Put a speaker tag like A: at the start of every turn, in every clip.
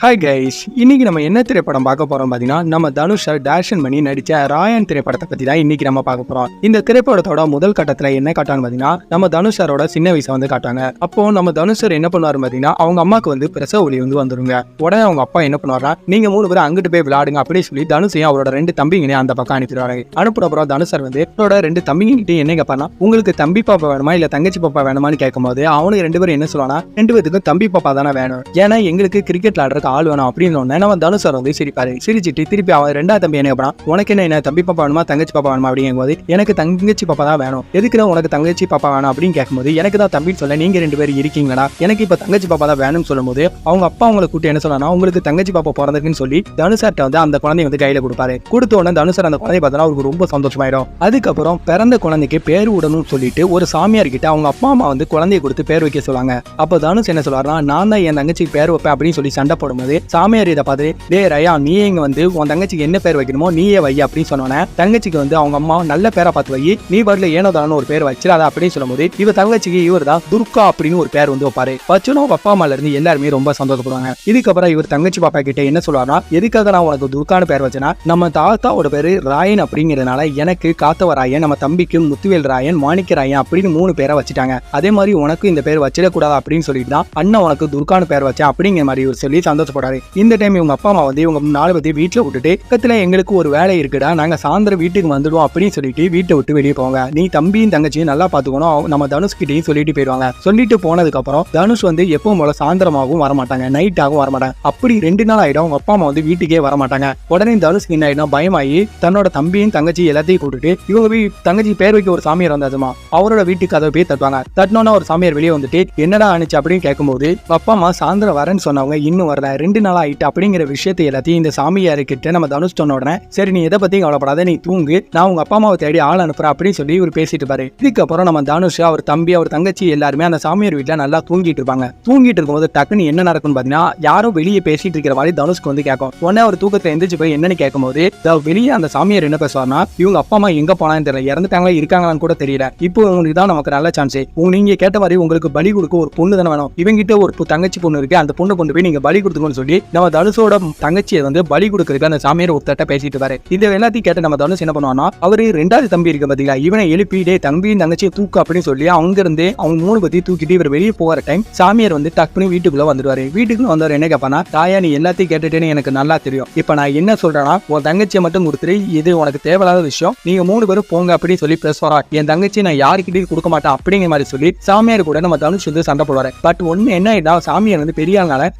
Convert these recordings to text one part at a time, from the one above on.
A: Hi guys இன்றைக்கி நம்ம என்ன திரைப்படம் பார்க்க போகிறோம் பார்த்தீங்கன்னா நம்ம தனுஷர் டேரக்ஷன் பண்ணி நடித்த ராயன் திரைப்படத்தை பற்றி தான் இன்னைக்கு நம்ம பார்க்க போகிறோம் இந்த திரைப்படத்தோட முதல் கட்டத்தில் என்ன காட்டான்னு பார்த்தீங்கன்னா நம்ம தனுஷரோட சின்ன வயசை வந்து காட்டாங்க அப்போ நம்ம தனுஷர் என்ன பண்ணுவார் பார்த்தீங்கன்னா அவங்க அம்மாவுக்கு வந்து பிரசவ ஒளி வந்து வந்துருங்க. உடனே அவங்க அப்பா என்ன பண்ணுவாரா நீங்கள் மூணு பேரும் அங்கிட்டு போய் விளையாடுங்க அப்படின்னு சொல்லி தனுஷையும் அவரோட ரெண்டு தம்பிங்களையும் அந்த பக்கம் அனுப்பிடுவாங்க அனுப்புற அப்புறம் தனுஷர் வந்து அவரோட ரெண்டு தம்பிங்கிட்ட என்ன கேட்பானா உங்களுக்கு தம்பி பாப்பா வேணுமா இல்லை தங்கச்சி பாப்பா வேணுமான்னு கேட்கும்போது அவனுக்கு ரெண்டு பேரும் என்ன சொல்லுவானா ரெண்டு பேருக்கும் தம்பி பாப்பா தானே வேணும். ஏன்னா எங்களுக்கு கிரிக்கெட் விளாடுறதுக்கு ஆள் வேணும் அப்படின்னு ஒண்ணு வந்தாலும் சார் வந்து சிரிப்பாரு சிரிச்சிட்டு திருப்பி அவன் ரெண்டாவது தம்பி என்ன கேட்பான் உனக்கு என்ன என்ன தம்பி பாப்பா வேணுமா தங்கச்சி பாப்பா வேணுமா? அப்படிங்கும்போது எனக்கு தங்கச்சி பாப்பா தான் வேணும். எதுக்குன்னா உனக்கு தங்கச்சி பாப்பா வேணும்? அப்படின்னு கேட்கும்போது எனக்கு தான் தம்பின்னு சொல்ல நீங்க ரெண்டு பேரும் இருக்கீங்களா எனக்கு இப்ப தங்கச்சி பாப்பா தான் வேணும்னு சொல்லும்போது அவங்க அப்பா அவங்களை கூட்டி என்ன சொல்லனா உங்களுக்கு தங்கச்சி பாப்பா பிறந்திருக்குன்னு சொல்லி தனுசார்ட்ட வந்து அந்த குழந்தைய வந்து கையில கொடுப்பாரு. கொடுத்த உடனே தனுசார் அந்த குழந்தைய பார்த்தா அவருக்கு ரொம்ப சந்தோஷமாயிடும். அதுக்கப்புறம் பிறந்த குழந்தைக்கு பேர் விடணும்னு சொல்லிட்டு ஒரு சாமியார் கிட்ட அவங்க அப்பா அம்மா வந்து குழந்தைய கொடுத்து பேர் வைக்க சொல்லுவாங்க. அப்போ தனுஷ் என்ன சொல்லுவாருன்னா நான் தான் என் தங்கச்சிக்கு பேர் வைப்பேன் அப்படின்னு சொல்லி சண்டை போடும்போது சாமியார் இதை பார்த்து டே ரயா நீ இங்க வந்து உன் தங்கச்சிக்கு என்ன பேர் வைக்கணுமோ நீயே வை அப்படின்னு சொன்னோன்னே தங்கச்சிக்கு வந்து அவங்க அம்மா நல்ல பேரை பார்த்து வை நீ பாட்டில் ஏனோதான ஒரு பேர் வச்சிடாத அப்படின்னு சொல்லும்போது இவ தங்கச்சிக்கு இவர் தான் துர்கா அப்படின்னு ஒரு பேர் வந்து வைப்பாரு. வச்சுனோ அப்பா அம்மால இருந்து எல்லாருமே ரொம்ப சந்தோஷப்படுவாங்க. இதுக்கப்புறம் இவர் தங்கச்சி பாப்பா கிட்ட என்ன சொல்லுவாருன்னா எதுக்காக நான் உனக்கு துர்கான்னு பேர் வச்சேன்னா நம்ம தாத்தாவோட பேரு ராயன் அப்படிங்கிறதுனால எனக்கு காத்தவ ராயன் நம்ம தம்பிக்கு முத்துவேல் ராயன் மாணிக்க ராயன் அப்படின்னு மூணு பேரை வச்சுட்டாங்க. அதே மாதிரி உனக்கு இந்த பேர் வச்சிடக்கூடாது அப்படின்னு சொல்லிட்டு தான் அண்ணன் உனக்கு துர்கான்னு பேர் வச்சேன் அப்படிங்கிற மாதிரி இவர் சொல்லி சந்தோஷம் ஆசைப்படாரு இந்த டைம் இவங்க அப்பா அம்மா வந்து இவங்க நாலு பத்தி வீட்டில் விட்டுட்டு பக்கத்துல எங்களுக்கு ஒரு வேலை இருக்குடா நாங்க சாயந்தரம் வீட்டுக்கு வந்துடுவோம் அப்படின்னு சொல்லிட்டு வீட்டை விட்டு வெளியே போவாங்க. நீ தம்பியும் தங்கச்சியும் நல்லா பாத்துக்கணும் நம்ம தனுஷ்கிட்டயும் சொல்லிட்டு போயிடுவாங்க. சொல்லிட்டு போனதுக்கு அப்புறம் தனுஷ் வந்து எப்பவும் போல சாயந்தரமாகவும் வரமாட்டாங்க நைட்டாகவும் வரமாட்டாங்க. அப்படி ரெண்டு நாள் ஆயிடும் அவங்க அப்பா அம்மா வந்து வீட்டுக்கே வரமாட்டாங்க. உடனே தனுஷ்க்கு என்ன ஆயிடும் பயமாயி தன்னோட தம்பியும் தங்கச்சி எல்லாத்தையும் கூட்டிட்டு இவங்க போய் தங்கச்சி பேர் வைக்க ஒரு சாமியார் வந்தாச்சுமா அவரோட வீட்டுக்கு கதவை போய் தட்டுவாங்க. தட்டினோன்னா ஒரு சாமியார் வெளியே வந்துட்டு என்னடா ஆனிச்சு அப்படின்னு கேட்கும்போது அப்பா அம்மா சாயந்தரம் வரேன்னு சொன்னவங்க இன்னும் வரல ரெண்டு நாள் ஆயிட்டு அப்படிங்கிற விஷயத்தை எல்லாத்தையும் இந்த சாமியார் கிட்ட நம்ம தனுஷ் சொன்ன உடனே சரி நீ எதை பத்தியும் கவலைப்படாத நீ தூங்கு. நான் உங்க அப்பா அம்மாவை தேடி ஆள் அனுப்புறேன் அப்படின்னு சொல்லி இவர் பேசிட்டு பாரு இதுக்கப்புறம் நம்ம தனுஷ் அவர் தம்பி அவர் தங்கச்சி எல்லாருமே அந்த சாமியார் வீட்டுல நல்லா தூங்கிட்டு இருப்பாங்க. தூங்கிட்டு இருக்கும்போது டக்குன்னு என்ன நடக்கும்னு பாத்தீங்கன்னா யாரோ வெளியே பேசிட்டு இருக்கிற மாதிரி தனுஷ்க்கு வந்து கேட்கும். உடனே அவர் தூக்கத்தை எந்திரிச்சு போய் என்னன்னு கேட்கும்போது வெளியே அந்த சாமியார் என்ன பேசுவார்னா இவங்க அப்பா அம்மா எங்க போனான்னு தெரியல. இறந்துட்டாங்களா இருக்காங்களான்னு கூட தெரியல. இப்போ உங்களுக்கு தான் நமக்கு நல்ல சான்ஸ் உங்க நீங்க கேட்ட மாதிரி உங்களுக்கு பலி கொடுக்க ஒரு பொண்ணு தானே வேணும். இவங்கிட்ட ஒரு தங்கச்சி பொண்ணு இருக்கு. அந்த பொண்ணு கொண்டு போய் நீங்க பலி கொடுத்து எடுத்துக்கோன்னு சொல்லி நம்ம தனுஷோட தங்கச்சியை வந்து பலி கொடுக்கறதுக்கு அந்த சாமியார் ஒருத்தட்ட பேசிட்டு பாரு இது எல்லாத்தையும் கேட்டு நம்ம தனுஷ் என்ன பண்ணுவானா அவரு ரெண்டாவது தம்பி இருக்க பாத்தீங்களா இவனை எழுப்பி தம்பி தம்பியும் தங்கச்சியை தூக்கு அப்படின்னு சொல்லி அங்க இருந்து அவங்க மூணு பத்தி தூக்கிட்டு இவர் வெளியே போகிற டைம் சாமியார் வந்து டக் பண்ணி வீட்டுக்குள்ள வந்துடுவாரு வீட்டுக்குள்ள வந்தவர் என்ன கேட்பானா தாயா நீ எல்லாத்தையும் கேட்டுட்டேன்னு எனக்கு நல்லா தெரியும். இப்போ நான் என்ன சொல்றேன்னா உன் தங்கச்சியை மட்டும் கொடுத்துரு. இது உனக்கு தேவையில்லாத விஷயம். நீங்க மூணு பேரும் போங்க அப்படின்னு சொல்லி பேசுவாரா. என் தங்கச்சி நான் யாருக்கிட்டையும் கொடுக்க மாட்டேன் அப்படிங்கிற மாதிரி சொல்லி சாமியார் கூட நம்ம தனுஷ் வந்து சண்டை போடுவாரு. பட் ஒண்ணு என்ன ஆயிட்டா சாமியார் வந்து பெரிய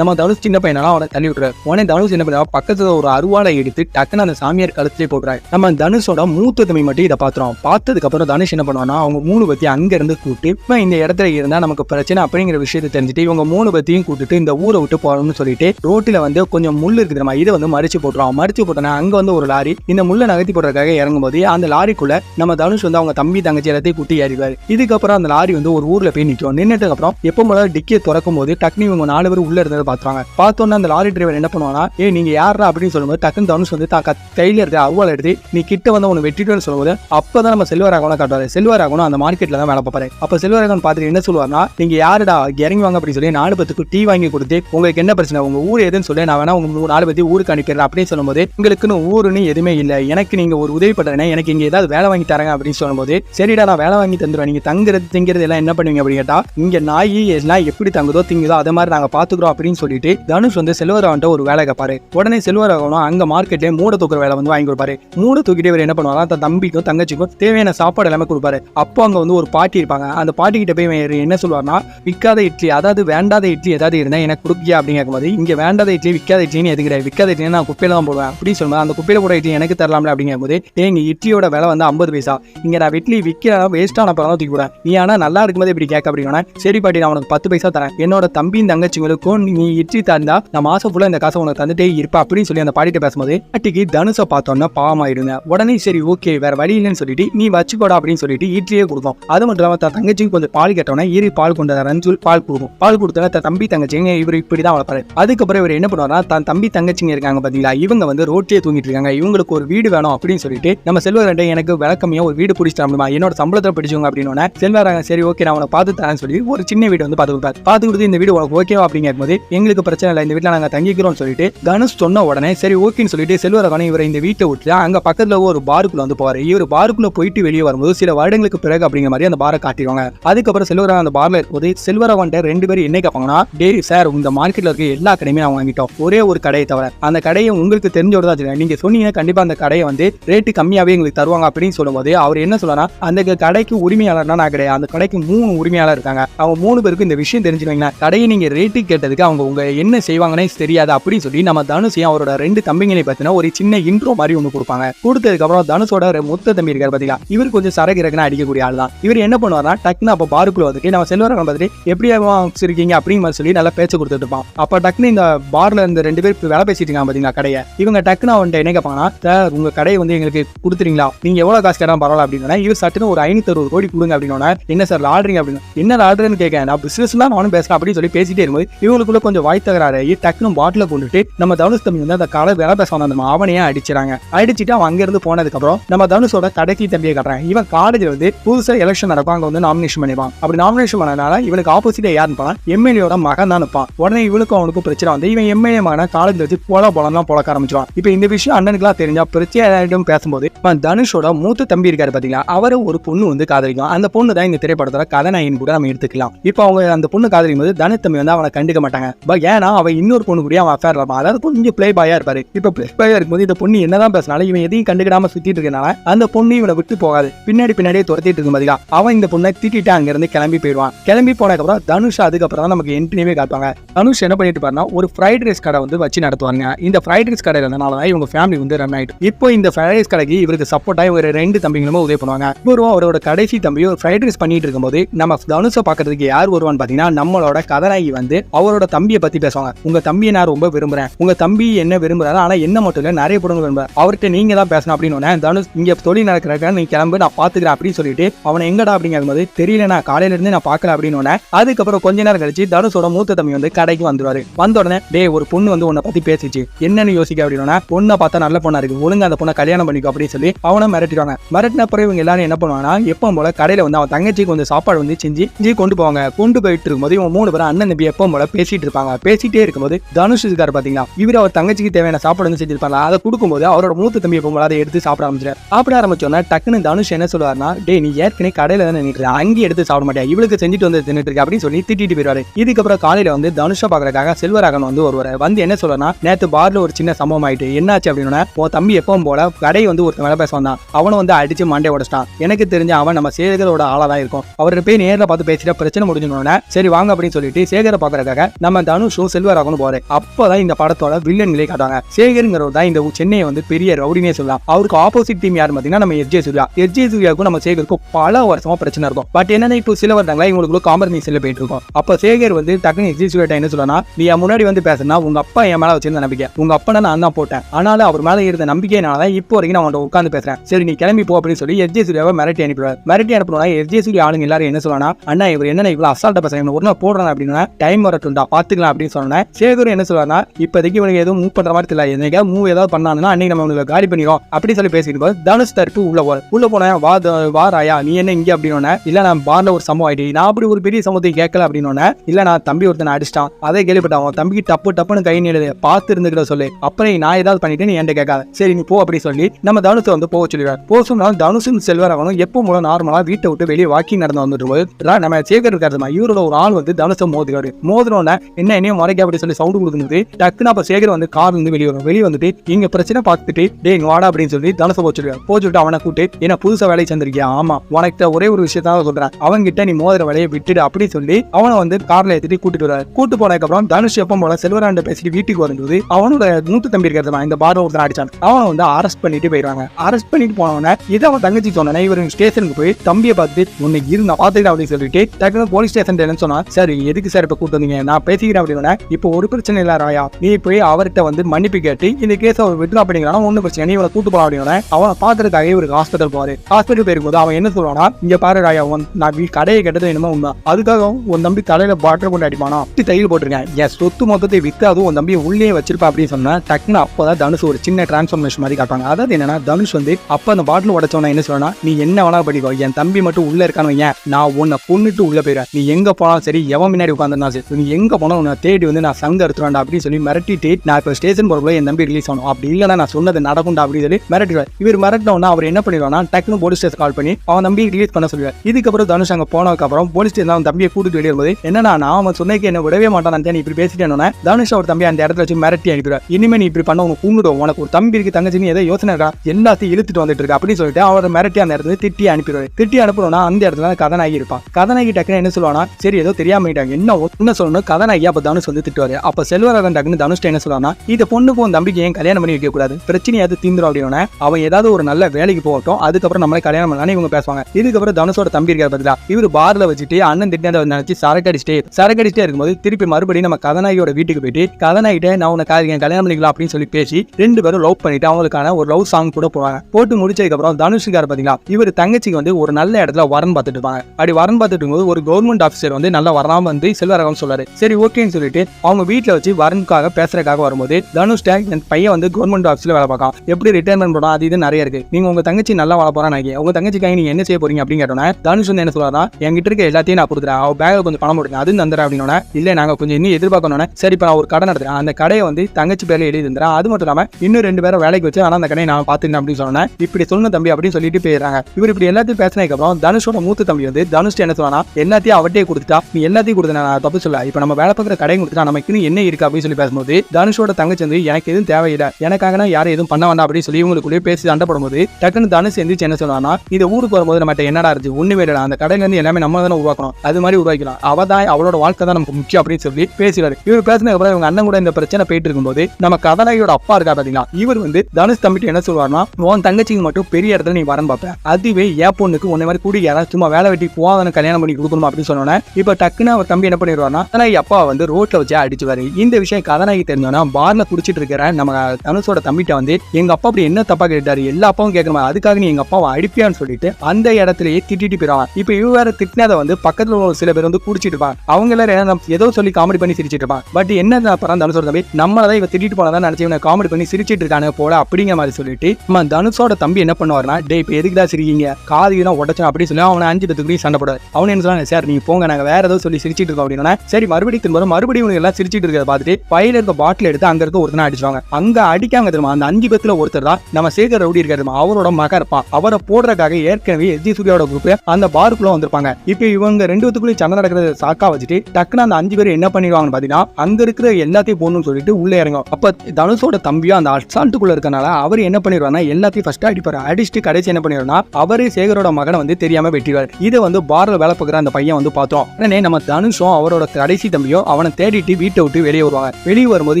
A: நம்ம தனுஷ் சின்ன பையனால அவனை தள்ளி விட்டுறாரு. உடனே தனுஷ் என்ன பண்ணுறா பக்கத்துல ஒரு அருவாலை எடுத்து டக்குன்னு அந்த சாமியார் கழுத்திலே போடுறாரு நம்ம தனுஷோட மூத்த தம்பி மட்டும் இதை பாத்துறோம் பார்த்ததுக்கு அப்புறம் தனுஷ் என்ன பண்ணுவானா அவங்க மூணு பத்தி அங்க இருந்து கூப்பிட்டு இப்ப இந்த இடத்துல இருந்தா நமக்கு பிரச்சனை அப்படிங்கிற விஷயத்தை தெரிஞ்சுட்டு இவங்க மூணு பத்தியும் கூட்டிட்டு இந்த ஊரை விட்டு போகணும்னு சொல்லிட்டு ரோட்டில் வந்து கொஞ்சம் முள் இருக்குது நம்ம இதை வந்து மறிச்சு போட்டுருவோம் மறிச்சு போட்டோன்னா அங்க வந்து ஒரு லாரி இந்த முள்ளை நகர்த்தி போடுறதுக்காக இறங்கும்போது அந்த லாரிக்குள்ள நம்ம தனுஷ் வந்து அவங்க தம்பி தங்கச்சி எல்லாத்தையும் கூட்டி ஏறிவாரு இதுக்கப்புறம் அந்த லாரி வந்து ஒரு ஊர்ல போய் நிற்கும் நின்றுட்டு அப்புறம் எப்போ போல டிக்கியை திறக்கும் போது டக்குனு இவங்க நாலு பேர் உள்ள இருந்ததை பார்த்துருவாங்க. பார்த்தோன்னே அந்த லாரி டிரைவர் என்ன பண்ணுவானா ஏ நீங்க யாரா அப்படின்னு சொல்லும்போது டக்குன்னு தனுஷ் வந்து தான் கையில இருக்க அவ்வாள் எடுத்து நீ கிட்ட வந்து உன்னை வெட்டிட்டுன்னு சொல்லும்போது அப்பதான் நம்ம செல்வராகவனை காட்டுவாரு. செல்வராகவனும் அந்த மார்க்கெட்ல தான் வேலை பார்ப்பாரு. அப்ப செல்வராகவன் பார்த்துட்டு என்ன சொல்லுவார்னா நீங்க யாருடா? இறங்கி வாங்க அப்படின்னு சொல்லி நாலு பத்துக்கு டீ வாங்கி கொடுத்து உங்களுக்கு என்ன பிரச்சனை? உங்க ஊர் எதுன்னு சொல்லி. நான் வேணா உங்க நாலு பத்தி ஊருக்கு அனுப்பிடுறேன் அப்படின்னு சொல்லும்போது உங்களுக்குன்னு ஊருன்னு எதுவுமே இல்லை. எனக்கு நீங்க ஒரு உதவி பண்றேன் எனக்கு இங்க ஏதாவது வேலை வாங்கி தரங்க அப்படின்னு சொல்லும்போது சரிடா நான் வேலை வாங்கி தந்துடுவேன் நீங்க தங்குறது திங்கிறது எல்லாம் என்ன பண்ணுவீங்க? அப்படின்னு கேட்டா இங்க நாய் எல்லாம் எப்படி தங்குதோ திங்குதோ அதே மாதிரி நாங்க பாத்துக்கிறோம் அப்படின்னு சொல்லிட்டு தனுஷ் வந்து செல்வராவன்ட்ட ஒரு வேலை கேட்பாரு உடனே செல்வராகவனும் அங்க மார்க்கெட்லயே மூட தூக்குற வேலை வந்து வாங்கி கொடுப்பாரு. மூட தூக்கிட்டு இவர் என்ன பண்ணுவாங்க தன் தம்பிக்கும் தங்கச்சிக்கும் தேவையான சாப்பாடு எல்லாமே கொடுப்பாரு. அப்போ அங்க வந்து ஒரு பாட்டி இருப்பாங்க. அந்த பாட்டி கிட்ட போய் என்ன சொல்லுவார்னா விற்காத இட்லி அதாவது வேண்டாத இட்லி ஏதாவது இருந்தா எனக்கு கொடுக்கியா அப்படின்னு கேட்கும்போது இங்க வேண்டாத இட்லி விற்காத இட்லின்னு எது கிடையாது விற்காத இட்லி நான் குப்பையில தான் போடுவேன். அப்படின்னு சொல்லுவாங்க அந்த குப்பையில போட இட்லி எனக்கு தரலாம்ல அப்படிங்கும்போது கேட்கும்போது இட்லியோட விலை வந்து ஐம்பது பைசா. இங்க நான் இட்லி விற்கிறேன் வேஸ்டான பழம் தூக்கி விடுறேன் நீ ஆனா நல்லா இருக்கும்போது இப்படி கேட்க அப்படின்னா சரி பாட்டி நான் உனக்கு பத்து பைசா தரேன். என்னோட தம்பியும் தங்கச்சிங்களுக்கும் நீ இட்லி தந்தா நான் மாசம் ஃபுல்லா இந்த காசை உனக்கு தந்துட்டே இருப்பா அப்படின்னு சொல்லி அந்த பாட்டிட்ட பேசும்போது பாட்டிக்கு தனுஷை பார்த்தோன்னா இருந்தேன் உடனே சரி ஓகே வேற வழி இல்லைன்னு சொல்லிட்டு நீ வச்சுக்கோடா அப்படின்னு சொல்லிட்டு இட்லியே கொடுக்கும். அது மட்டும் இல்லாம தன் தங்கச்சிக்கு கொஞ்சம் பால் கேட்டோன்னே ஈரி பால் கொண்டு வரேன்னு சொல்லி பால் கொடுக்கும். பால் கொடுத்தா தன் தம்பி தங்கச்சிங்க இவர் இப்படி தான் வளர்ப்பாரு. அதுக்கப்புறம் இவர் என்ன பண்ணுவாரா தன் தம்பி தங்கச்சிங்க இருக்காங்க பாத்தீங்களா இவங்க வந்து ரோட்லயே தூங்கிட்டு இருக்காங்க. இவங்களுக்கு ஒரு வீடு வேணும் அப்படின்னு சொல்லிட்டு நம்ம செல்வரண்டை எனக்கு விளக்கமையா ஒரு வீடு பிடிச்சி முடியுமா என்னோட சம்பளத்தை பிடிச்சவங்க அப்படின்னு செல்வராங்க சரி ஓகே நான் உனக்கு பார்த்து தரேன்னு சொல்லி ஒரு சின்ன வீடு வந்து பார்த்து கொடுப்பாரு. பார்த்து கொடுத்து இந்த வீடு உனக்கு ஓகேவா அப்படிங்கும் கேட்கும்போது எங்களுக்கு பிரச்சனை இல்லை பரவாயில்ல இந்த வீட்டில் நாங்கள் தங்கிக்கிறோம்னு சொல்லிட்டு தனுஷ் சொன்ன உடனே சரி ஓகேன்னு சொல்லிட்டு செல்வரகன் இவரை இந்த வீட்டை விட்டு அங்கே பக்கத்தில் ஒரு பாருக்குள்ள வந்து போவார். இவர் பாருக்குள்ள போயிட்டு வெளியே வரும்போது சில வருடங்களுக்கு பிறகு அப்படிங்கிற மாதிரி அந்த பாரை காட்டிடுவாங்க. அதுக்கப்புறம் செல்வரகன் அந்த பார்ல இருக்கும்போது செல்வரகன் ரெண்டு பேரும் என்ன கேட்பாங்கன்னா டேரி சார் இந்த மார்க்கெட்டில் இருக்க எல்லா கடையுமே நான் வாங்கிட்டோம். ஒரே ஒரு கடையை தவிர அந்த கடையை உங்களுக்கு தெரிஞ்சோட தான் தெரியும். நீங்க சொன்னீங்கன்னா கண்டிப்பா அந்த கடையை வந்து ரேட்டு கம்மியாகவே எங்களுக்கு தருவாங்க அப்படின்னு சொல்லும்போது அவர் என்ன சொல்லனா அந்த கடைக்கு உரிமையாளர்னா நான் கிடையாது. அந்த கடைக்கு மூணு உரிமையாளர் இருக்காங்க. அவங்க மூணு பேருக்கு இந்த விஷயம் தெரிஞ்சுக்கீங்களா கடையை நீங்க ரேட்டு கேட்டதுக்கு அவங்க உங்க என்ன செய்வாங்கன்னே தெரியாது. அப்படின்னு சொல்லி நம்ம தனுஷையும் அவரோட ரெண்டு தம்பிங்களை பத்தின ஒரு சின்ன இன்ட்ரோ மாதிரி ஒன்று கொடுப்பாங்க. கொடுத்ததுக்கு அப்புறம் தனுஷோட மொத்த தம்பி இருக்கார் பாத்தீங்களா? இவர் கொஞ்சம் சரகிரகனா அடிக்கக்கூடிய ஆள் தான் இவர் என்ன பண்ணுவார்னா டக்குன்னு அப்போ பாருக்குள்ள வந்துட்டு நம்ம செல்வரகம் பார்த்துட்டு எப்படி வச்சிருக்கீங்க அப்படிங்கிற மாதிரி சொல்லி நல்லா பேச்சு கொடுத்துட்டு இருப்பான். அப்போ டக்குன்னு இந்த பார்ல இந்த ரெண்டு பேர் வேலை பேசிட்டு இருக்காங்க பாத்தீங்களா கடையை. இவங்க டக்குன்னு அவன்கிட்ட என்ன கேட்பாங்கன்னா சார் உங்க கடையை வந்து எங்களுக்கு கொடுத்துறீங்களா? நீங்க எவ்வளவு காசு கேட்டா பரவாயில்ல அப்படின்னா இவர் சட்டுன்னு ஒரு ஐநூத்தி அறுபது கோடி கொடுங்க அப்படின்னா என்ன சார் ஆடுறீங்க அப்படின்னு என்ன ஆடுறேன்னு கேட்க நான் பிசினஸ் தான் நானும் பேசுறேன் அப்படின்னு சொல்லி பேசிட்டே இருக்கும்போது இவங்களுக்குள்ள கொஞ்சம் வாய் தகராறு டக்குன்னு பாட்டில கொண்டுட்டு நம்ம தனுஷ் தம்பி வந்து அந்த கடை வேலை பேச வந்த அந்த அவனையே அடிச்சிடாங்க அடிச்சுட்டு அவன் அங்கிருந்து போனதுக்கப்புறம் நம்ம தனுஷோட கடைசி தம்பியை கட்டுறாங்க. இவன் காலேஜில் வந்து புதுசாக எலெக்ஷன் நடக்கும். அங்கே வந்து நாமினேஷன் பண்ணிப்பான். அப்படி நாமினேஷன் பண்ணனால இவனுக்கு ஆப்போசிட்டே யார் இருப்பான் எம்எல்ஏட மகன் தான் இருப்பான் உடனே இவனுக்கும் அவனுக்கும் பிரச்சனை வந்து இவன் எம்எல்ஏ மகனை காலேஜில் வச்சு போல போலாம் போலக்க ஆரம்பிச்சிருவான். இப்போ இந்த விஷயம் அண்ணனுக்குலாம் தெரிஞ்சா பிரச்சனையிடம் பேசும்போது இவன் தனுஷோட மூத்த தம்பி இருக்காரு பார்த்தீங்களா அவரை ஒரு பொண்ணு வந்து காதலிக்கும். அந்த பொண்ணு தான் இந்த திரைப்படத்தோட கதாநாயகன் கூட நம்ம எடுத்துக்கலாம். இப்போ அவங்க அந்த பொண்ணு காதலிக்கும் போது தனு தம்பி வந்து அவனை கண்டுக்க மாட்டாங்க. பட் ஏன்னா அவன் இன்னொரு பொண்ணு கூட அவன் அஃபேர் இருப்பான். அதாவது கொஞ்சம் ப்ளே பாயா இருப்பாரு. இப்போ ப்ளே பாயா இருக்கும்போது இந்த பொண்ணு என்னதான் பேசினாலும் இவன் எதையும் கண்டுக்கிடாம சுத்திட்டு இருக்கனால அந்த பொண்ணு இவனை விட்டு போகாது. பின்னாடி பின்னாடியே துரத்திட்டு இருக்கும் பாத்தீங்களா அவன் இந்த பொண்ணை திட்டிட்டு அங்கிருந்து கிளம்பி போயிடுவான். கிளம்பி போனதுக்கப்புறம் தனுஷ் அதுக்கப்புறம் தான் நமக்கு என்ட்ரியுமே காட்டுவாங்க. தனுஷ் என்ன பண்ணிட்டு பாருன்னா ஒரு ஃப்ரைட் ரைஸ் கடை வந்து வச்சு நடத்துவாங்க இந்த ஃப்ரைட் ரைஸ் கடை இருந்தனால தான் இவங்க ஃபேமிலி வந்து ரன் ஆயிட்டு. இப்போ இந்த ஃப்ரைட் ரைஸ் கடைக்கு இவருக்கு சப்போர்ட்டா ஒரு ரெண்டு தம்பிங்களும் உதவி பண்ணுவாங்க. இவரும் அவரோட கடைசி தம்பியும் ஒரு ஃப்ரைட் ரைஸ் பண்ணிட்டு இருக்கும்போது நம்ம தனுஷை பாக்குறதுக்கு யார் வருவான்னு பாத்தீங்கன்னா நம்மளோட கதாநாயகி வந்து அவரோட தம்பியை பத்தி பேசுவாங்க. உங்க தம்பியை நான் ரொம்ப விரும்புறேன். உங்க தம்பி என்ன விரும்புறாரு ஆனா என்ன மட்டும் இல்ல நிறைய படங்கள் விரும்புறாரு அவர்கிட்ட நீங்க தான் பேசணும் அப்படின்னு தனுஷ் இங்க தொழில் நடக்கிறாங்க நீ கிளம்பு நான் பாத்துக்கிறேன் அப்படின்னு சொல்லிட்டு அவனை எங்கடா அப்படிங்கும்போது தெரியல நான் காலையில இருந்து நான் பார்க்கல அப்படின்னு அதுக்கப்புறம் கொஞ்ச நேரம் கழிச்சு தனுஷோட மூத்த தம்பி வந்து கடைக்கு வந்துருவாரு. வந்த உடனே டே ஒரு பொண்ணு வந்து உன்னை பத்தி பேசிச்சு. என்னன்னு யோசிக்க அப்படின்னா பொண்ணை பார்த்தா நல்ல பொண்ணா இருக்கு. ஒழுங்கா அந்த பொண்ணை கல்யாணம் பண்ணிக்கோ அப்படின்னு சொல்லி அவனை மிரட்டிடுவாங்க. மிரட்டின பிறகு இவங்க எல்லாரும் என்ன பண்ணுவாங்கன்னா எப்பவும் போல கடையில வந்து அவன் தங்கச்சிக்கு வந்து சாப்பாடு வந்து செஞ்சு செஞ்சு கொண்டு போவாங்க. கொண்டு போயிட்டு இருக்கும்போது இவங்க மூணு பேரும் அண்ணன் தம்பி எப்பவும் போல பேசிட்டு இருப்பாங்க. பேசிட்டு இருக்கும்போது தனுஷ் இருக்காரு பாத்தீங்கன்னா இவர் அவர் தங்கச்சிக்கு தேவையான சாப்பாடு வந்து செஞ்சிருப்பாங்க அதை கொடுக்கும்போது அவரோட மூத்த தம்பி எப்பவும் அதை எடுத்து சாப்பிட ஆரம்பிச்சார் சாப்பிட ஆரம்பிச்சோன்னா டக்குன்னு தனுஷ் என்ன சொல்லுவார்னா டே நீ ஏற்கனவே கடையில தான் நின்றுட்டு அங்கேயே எடுத்து சாப்பிட மாட்டேன் இவளுக்கு செஞ்சுட்டு வந்து தின்னுட்டு இருக்க அப்படின்னு சொல்லி திட்டிட்டு போயிருவாரு இதுக்கப்புறம் காலையில வந்து தனுஷா பாக்குறதுக்காக செல்வராகன் வந்து ஒருவர் வந்து என்ன சொல்றனா நேத்து பார்ல ஒரு சின்ன சம்பவம் ஆயிட்டு என்னாச்சு? அப்படின்னா உன் தம்பி எப்பவும் போல கடை வந்து ஒருத்தன் வேலை பேச வந்தான் அவனை வந்து அடிச்சு மண்டை உடச்சிட்டான். எனக்கு தெரிஞ்ச அவன் நம்ம சேகரோட ஆளா தான் இருக்கும். அவரை போய் நேரில் பார்த்து பேசிட்டு பிரச்சனை முடிஞ்சோடனே சரி வாங்க அப்படின்னு சொல்லிட்டு சேகரை பாக்குறதுக்காக நம்ம தனுஷும் செல்வராகனும் போறேன் அப்பதான் இந்த படத்தோட வில்லன் நிலை காட்டுவாங்க. சேகருங்கிறவர் தான் இந்த சென்னையை வந்து பெரிய ரவுடினே சொல்லலாம் அவருக்கு ஆப்போசிட் டீம் யார் பாத்தீங்கன்னா நம்ம எஸ்ஜே சூர்யா. எஸ்ஜே சூர்யாவுக்கும் நம்ம சேகருக்கும் பல வருஷமா பிரச்சனை இருக்கும். பட் என்னன்னா இப்போ சில வருடங்களா இவங்களுக்குள்ள காம்பரமைஸ்ல போயிட்டு இருக்கும். அப்ப சேகர் வந்து டக்குனு எஸ்ஜே சூர்யா என்ன சொல்லனா நீ முன்னாடி வந்து பேசுனா உங்க அப்பா என் மேல வச்சிருந்த நம்பிக்கை. உங்க அப்பா நான் தான் போட்டேன். ஆனாலும் அவர் மேல இருந்த நம்பிக்கையினால தான் இப்போ வரைக்கும் நான் உன்கிட்ட உட்காந்து பேசுறேன். சரி நீ கிளம்பி போ அப்படின்னு சொல்லி எஸ்ஜே சூர்யாவை மிரட்டி அனுப்பிடுவார். மிரட்டி அனுப்பினா எஸ்ஜே சூர்யா ஆளுங்க எல்லாரும் என்ன சொல்லனா அண்ணா இவர் என்ன இவ்வளவு அசால்ட்டா பேசுறேன் ஒரு நாள் போடுறாங்க அப்படின்னா டைம் வரட்டும்டா பாத்துக்கலாம் அப்படின்னு சொன்னேன் சேகர் என்ன சொல்றாருன்னா இப்போதைக்கு இவனுக்கு எதுவும் மூவ் பண்ற மாதிரி தெரியல. என்னைக்கா மூவ் ஏதாவது பண்ணாங்கன்னா அன்னைக்கு நம்ம உங்களுக்கு காலி பண்ணிடும் அப்படி சொல்லி பேசிட்டு போது தனுஷ் தரப்பு உள்ள போற உள்ள போனேன் வா வாராயா வா ராயா நீ என்ன இங்க? அப்படின்னு இல்ல நான் பார்ல ஒரு சம்பவம் ஆயிட்டு நான் அப்படி ஒரு பெரிய சம்பவத்தை கேட்கல. அப்படின்னு இல்ல நான் தம்பி ஒருத்தனை அடிச்சிட்டான். அதை கேள்விப்பட்டான். அவன் தம்பிக்கு டப்பு டப்புன்னு கை நீடு பார்த்து இருந்துக்கிட்ட சொல்லு. அப்புறம் நான் ஏதாவது பண்ணிட்டு நீ என்கிட்ட கேட்காத. சரி நீ போ அப்படி சொல்லி நம்ம தனுஷை வந்து போக சொல்லிடுவேன் போக சொன்னாலும் தனுஷும் செல்வராகனும் எப்போ மூல நார்மலா வீட்டை விட்டு வெளியே வாக்கிங் நடந்து வந்துட்டு போது நம்ம சேகர் இருக்காருமா இவரோட ஒரு ஆள் வந்து தனுஷம் மோதுவாரு மோதுனோட என்ன என்னையும் முறைக்க அப்படி சொல்லி சவுண்ட் கொடுக்குது டக்குன்னு அப்ப சேகர் வந்து கார் வந்து வெளியே வரும். வெளியே வந்துட்டு இங்க பிரச்சனை பார்த்துட்டு டேய் இங்க வாடா அப்படின்னு சொல்லி தனுஷை போச்சிருக்காரு போச்சுட்டு அவனை கூட்டு என்ன புதுசா வேலையை சேர்ந்திருக்கியா ஆமா உனக்கு ஒரே ஒரு விஷயத்தான் சொல்றேன். அவன்கிட்ட நீ மோதிர வேலையை விட்டுடு அப்படின்னு சொல்லி அவனை வந்து கார்ல ஏத்திட்டு கூட்டிட்டு வராரு கூட்டு போனதுக்கு அப்புறம் தனுஷ் எப்பவும் போல செல்வராண்ட பேசிட்டு வீட்டுக்கு வரும்போது அவனோட மூத்த தம்பி இருக்கிறது இந்த பார் ஒருத்தர் அடிச்சான். அவனை வந்து அரெஸ்ட் பண்ணிட்டு போயிடுவாங்க அரெஸ்ட் பண்ணிட்டு போனவன இதை அவன் தங்கச்சி சொன்னேன் இவர் ஸ்டேஷனுக்கு போய் தம்பியை பார்த்து உன்னை இரு நான் பார்த்துக்கிறேன் அப்படின்னு சொல்லிட்டு டக்குனு போலீஸ் ஸ்டேஷன் என்ன சொன்னா சரி எதுக்கு சார் இப்ப கூட்டு வந்தீங்க? நான் பேசிக்கிறேன் அப்படின்னா இப்போ இப்போ ஒரு பிரச்சனை இல்ல ராயா. நீ போய் அவர்கிட்ட வந்து மன்னிப்பு கேட்டு இந்த கேஸ் அவர் விட்ரா பண்ணிக்கிறான் ஒன்றும் பிரச்சனை நீ இவளை கூட்டு போலாம் அப்படின்னா அவனை பார்க்கறதுக்காக இவருக்கு ஹாஸ்பிட்டல் போவாரு ஹாஸ்பிட்டல் போயிருக்கும்போது அவன் என்ன சொல்லுவானா இங்க பாரு ராயா உன் நான் வீ- கடையை கெட்டது என்னமோ உண்மை. அதுக்காக உன் தம்பி தலையில பாட்டில் கொண்டு அடிப்பானா? அப்படி தையல் போட்டிருக்கேன். என் சொத்து மொத்தத்தை வித்து அதுவும் உன் தம்பி உள்ளே வச்சிருப்பா அப்படின்னு சொன்னா டக்குனு அப்போதான் தனுஷ் ஒரு சின்ன டிரான்ஸ்ஃபர்மேஷன் மாதிரி காட்டுவாங்க. அதாவது என்னன்னா தனுஷ் வந்து அப்ப அந்த பாட்டில் உடச்சவனா என்ன சொல்லனா நீ என்ன வேணா படிக்கோ என் தம்பி மட்டும் உள்ள இருக்கான்னு ஏன் நான் உன்னை பொண்ணுட்டு உள்ள போயிடுறேன் நீ எங்க போனாலும் சரி எவன் முன்னாடி உட்காந்துருந்தா சரி நீ எங்க போனாலும் உன்னை தேடி வந்து நான் நான் சங்க எடுத்துருவேன் அப்படின்னு சொல்லி மிரட்டிட்டு நான் இப்போ ஸ்டேஷன் போகிறப்போ என் தம்பி ரிலீஸ் ஆகணும் அப்படி இல்லைனா நான் சொன்னது நடக்கும்டா அப்படின்னு சொல்லி மிரட்டிடுவார் இவர் மிரட்டினோன்னா அவர் என்ன பண்ணிடுவானா டக்குனு போலீஸ் ஸ்டேஷன் கால் பண்ணி அவன் தம்பி ரிலீஸ் பண்ண சொல்லுவார். இதுக்கப்புறம் தனுஷ் அங்கே போனதுக்கப்புறம் போலீஸ் ஸ்டேஷன் அவன் தம்பியை கூட்டிட்டு வெளியே போது என்னன்னா நான் அவன் சொன்னதுக்கு என்ன விடவே மாட்டான் நான் இப்படி பேசிட்டேன்னா தனுஷ் அவர் தம்பி அந்த இடத்துல வச்சு மிரட்டி அனுப்பிடுவார். இனிமே நீ இப்படி பண்ண உனக்கு கூண்டுடும் உனக்கு ஒரு தம்பி இருக்கு தங்கச்சின்னு ஏதோ யோசனை இருக்கா எல்லாத்தையும் இழுத்துட்டு வந்துட்டு இருக்கு. அப்படின்னு சொல்லிட்டு அவரை மிரட்டி அந்த இடத்துல திட்டி அனுப்பிடுவார். திட்டி அனுப்பணும்னா அந்த இடத்துல கதனாகி இருப்பான் கதனாகி டக்குன்னு என்ன சொல்லுவானா சரி ஏதோ தெரியாம என்ன என்ன சொல்லணும்? கதனாகி அப்போ தனுஷ் வந்து திட்டுவாரு. அப்ப செல்வராகவன் டக்குன்னு தனுஷ்ட என்ன சொல்லுவானா இந்த பொண்ணுக்கு உன் தம்பிக்கு ஏன் கல்யாணம் பண்ணி வைக்க கூடாது? பிரச்சனையாவது தீந்துரும் அப்படின்னா அவன் ஏதாவது ஒரு நல்ல வேலைக்கு போகட்டும். அதுக்கப்புறம் நம்மளே கல்யாணம் பண்ணலாம்னு இவங்க பேசுவாங்க. இதுக்கப்புறம் தனுஷோட தம்பி இருக்காரு பதிலா இவர் பார்ல வச்சுட்டு அண்ணன் திட்டினதை நினைச்சு சரக்கடிச்சிட்டே சரக்கடிச்சிட்டே இருக்கும்போது திருப்பி மறுபடியும் நம்ம கதநாயகியோட வீட்டுக்கு போயிட்டு கதநாயகிட்ட நான் உனக்கு கல்யாணம் பண்ணிக்கலாம் அப்படின்னு சொல்லி பேசி ரெண்டு பேரும் லவ் பண்ணிட்டு அவங்களுக்கான ஒரு லவ் சாங் கூட போவாங்க போட்டு முடிச்சதுக்கு அப்புறம் தனுஷுக்கார பாத்தீங்களா இவர் தங்கச்சிக்கு வந்து ஒரு நல்ல இடத்துல வரன் பார்த்துட்டு இருப்பாங்க. அப்படி வரன் பார்த்துட்டு இருக்கும்போது ஒரு கவர்மெண்ட் ஆஃபீஸர் வந்து நல்லா வராம வந்து செல்வரகம் சொல்றாரு. சரி ஓகேன்னு சொல்லிட்டு அவங்க வீட்டில் வச்சு வரனுக்காக பேசுறதுக்காக வரும்போது தனுஷ் என் பையன் வந்து கவர்மெண்ட் ஆஃபீஸில் வேலை பார்க்கலாம் எப்படி ரிட்டைர்மெண்ட் பண்ணலாம் அது இது நிறைய இருக்கு. நீங்க உங்க தங்கச்சி நல்லா வாழ போறான் உங்க தங்கச்சிக்காக நீங்க என்ன செய்ய போறீங்க அப்படின்னு கேட்டோன்னா தனுஷ் வந்து என்ன சொல்றாருன்னா என்கிட்ட இருக்க எல்லாத்தையும் நான் கொடுத்துறேன் அவ பேக்கில் கொஞ்சம் பணம் கொடுங்க அது தந்துறேன் அப்படின்னா இல்லை நாங்கள் கொஞ்சம் இன்னும் எதிர்பார்க்கணும்னா. சரி இப்போ நான் ஒரு கடை நடத்துறேன். அந்த கடையை வந்து தங்கச்சி பேரில் எழுதி தந்துறேன் அது மட்டும் இல்லாமல் இன்னும் ரெண்டு பேரும் வேலைக்கு வச்சு ஆனால் அந்த கடையை நான் பார்த்துருந்தேன் அப்படின்னு சொன்னேன் இப்படி சொன்ன தம்பி அப்படின்னு சொல்லிட்டு போயிடுறாங்க. இவர் இப்படி எல்லாத்தையும் பேசினதுக்கு அப்புறம் தனுஷோட மூத்த தம்பி வந்து தனுஷ் என்ன சொன்னா எல்லாத்தையும் அவட்டே கொடுத்துட்டா நீ எல்லாத்தையும் கொடுத்தா நான் தப்பு சொல்ல இப்போ நம்ம வேலை பார்க்குற கடையை கொடுத்துட்டா நமக்குன்னு என்ன இருக்கு அப்படின்னு சொல்லி பேசும்போது தனுஷோட தங்கச்சி வந்து எனக்கு எதுவும் தேவையில்லை. எனக்காக நான் யாரும் எதுவும் பண்ண வேண்டாம் அப்படின்னு சொல்லி இவங்களுக்குள்ளே பேசி சண்டை போடும்போது டக்குன்னு தனுஷ் எந்திரிச்சு என்ன சொல்லுவானா இந்த ஊருக்கு வரும்போது நம்மகிட்ட என்னடா இருந்துச்சு? ஒண்ணுமே இல்லை அந்த கடையில இருந்து எல்லாமே நம்ம தானே உருவாக்கணும். அது மாதிரி உருவாக்கலாம் அவ தான் அவளோட வாழ்க்கை தான் நமக்கு முக்கியம் அப்படின்னு சொல்லி பேசுறாரு இவர் பேசினதுக்கு அப்புறம் இவங்க அண்ணன் கூட இந்த பிரச்சனை போயிட்டு இருக்கும்போது நம்ம கதாநாயகியோட அப்பா இருக்கா பாத்தீங்களா? இவர் வந்து தனுஷ் தம்பிட்டு என்ன சொல்லுவார்னா உன் தங்கச்சிக்கு மட்டும் பெரிய இடத்துல நீ வரன் பார்ப்பேன் அதுவே ஏன் பொண்ணுக்கு உன்னை மாதிரி கூடி யாராவது சும்மா வேலை வெட்டி போவாதான கல்யாணம் பண்ணி கொடுக்கணும்? அப்படின்னு சொன்னோன்னே இப்போ டக்குன்னு அவர் தம்பி என்ன பண்ணிடுவாருன்னா கதாநாயகி அப்பா வந்து ரோட்ல வச்சு அடிச்சுவாரு இந்த விஷயம் கதாநாயகி தெரிஞ்சோன்னா பார்ல குடிச்சிட்டு இருக்கிற நம்ம தனுஷோட தம்பிட்ட வந்து எங்க அப்பா அப்படி என்ன தப்பா கேட்டாரு எல்லா அப்பாவும் கேட்கணும்? அதுக்காக நீ எங்க அப்பாவை அடிப்பியான்னு சொல்லிட்டு அந்த இடத்துலயே திட்டிட்டு போயிடுவான். இப்போ இவ வேற திட்டினதை வந்து பக்கத்துல உள்ள சில பேர் வந்து குடிச்சிட்டு இருப்பான் அவங்க எல்லாரும் ஏதோ சொல்லி காமெடி பண்ணி சிரிச்சிட்டு இருப்பான் பட் என்ன அப்புறம் தனுஷோட தம்பி? நம்மளதான் இவ திட்டிட்டு போனதான் நினைச்சு இவனை காமெடி பண்ணி சிரிச்சிட்டு இருக்கானு போல அப்படிங்கிற மாதிரி சொல்லிட்டு நம்ம தனுஷோட தம்பி என்ன பண்ணுவாருன்னா டே இப்போ எதுக்குதான் சிரிக்கீங்க காது தான் உடச்சா அப்படின்னு சொல்லி அவனை அஞ்சு பத்துக்குடி சண்டை போடுவார். அவன் என்ன சொல்லுவாங்க சார் நீங்க போங்க. நாங்க வேற ஏதோ சொல்லி சிரிச்சிட்டு இருக்கோம் அப்படின்னா சரி மறுபடியும் திரும்ப மறுபடியும் இவங்க எல்லாம் சிரிச்சிட்டு இருக்கிறத பார்த்துட்டு பையில இருக்க பாட்டில் எடுத்து அங்க இருக்க ஒருத்தனை அடிச்சுவாங்க அங்க அடிக்காங்க தெரியுமா? அந்த அஞ்சு பேத்துல ஒருத்தர் தான் நம்ம சேகர் ரவுடி இருக்காரு அவரோட மக இருப்பான். அவரை போடுறதுக்காக ஏற்கனவே எஸ் ஜி சூர்யாவோட குரூப் அந்த பாருக்குள்ள வந்திருப்பாங்க. இப்போ இவங்க ரெண்டு பேத்துக்குள்ளே சண்டை நடக்கிறத சாக்கா வச்சுட்டு டக்குன்னு அந்த அஞ்சு பேர் என்ன பண்ணிடுவாங்கன்னு பாத்தீங்கன்னா அங்க இருக்கிற எல்லாத்தையும் போடணும்னு சொல்லிட்டு உள்ள இறங்கும். அப்ப தனுஷோட தம்பியும் அந்த அசால்ட்டுக்குள்ள இருக்கனால அவர் என்ன பண்ணிடுவாருன்னா எல்லாத்தையும் ஃபர்ஸ்ட் அடிப்பாரு. அடிச்சுட்டு கடைசி என்ன பண்ணிடுவாருன்னா அவரே சேகரோட மகனை வந்து தெரியாம வெட்டிடுவார். இதை வந்து பாரில் வேலை பார்க்குற அந்த பையன் வந்து பார்த்தோம் உடனே நம்ம தனுஷும் அவரோட கடைசி தம்பியும் அவனை தேடிட்டு வீட்டை விட்டு வெளியே வருவாங்க. வெளியே வரும்போது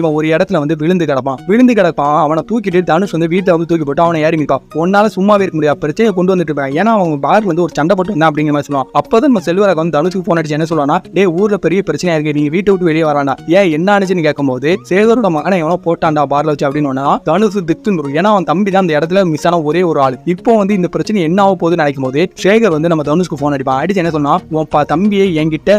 A: இவன் ஒரு இடத்துல வந்து விழுந்து கிடப்பான். விழுந்து கிடப்பான். அவனை தூக்கிட்டு தனுஷ் வந்து வீட்டை வந்து தூக்கி போட்டு அவனை ஏறி நிற்பான். உன்னால சும்மாவே இருக்க முடியாது. பிரச்சனையை கொண்டு வந்துட்டு இருப்பேன். ஏன்னா அவங்க பார் வந்து ஒரு சண்டை போட்டு என்ன அப்படிங்கிற மாதிரி சொல்லுவான். அப்பதான் நம்ம செல்வராக வந்து தனுஷுக்கு போன் அடிச்சு என்ன சொல்லுவானா டே ஊர்ல பெரிய பிரச்சனையா இருக்கு. நீங்க வீட்டை விட்டு வெளியே வரானா ஏன் என்ன ஆனிச்சுன்னு கேட்கும்போது சேகரோட மகனை எவனோ போட்டான்டா பார்ல வச்சு அப்படின்னு ஒன்னா தனுஷு தித்துன்னு ஏன்னா அவன் தம்பி தான் அந்த இடத்துல மிஸ் ஆன ஒரே ஒரு ஆள். இப்போ வந்து இந்த பிரச்சனை என்ன ஆக போகுதுன்னு நினைக்கும் போது சேகர் வந்து நம்ம தனுஷ்க்கு ஃபோன் அடிப்பான். அடிச்சு என்ன சொன்னா உன் தம்பியை என்கிட்ட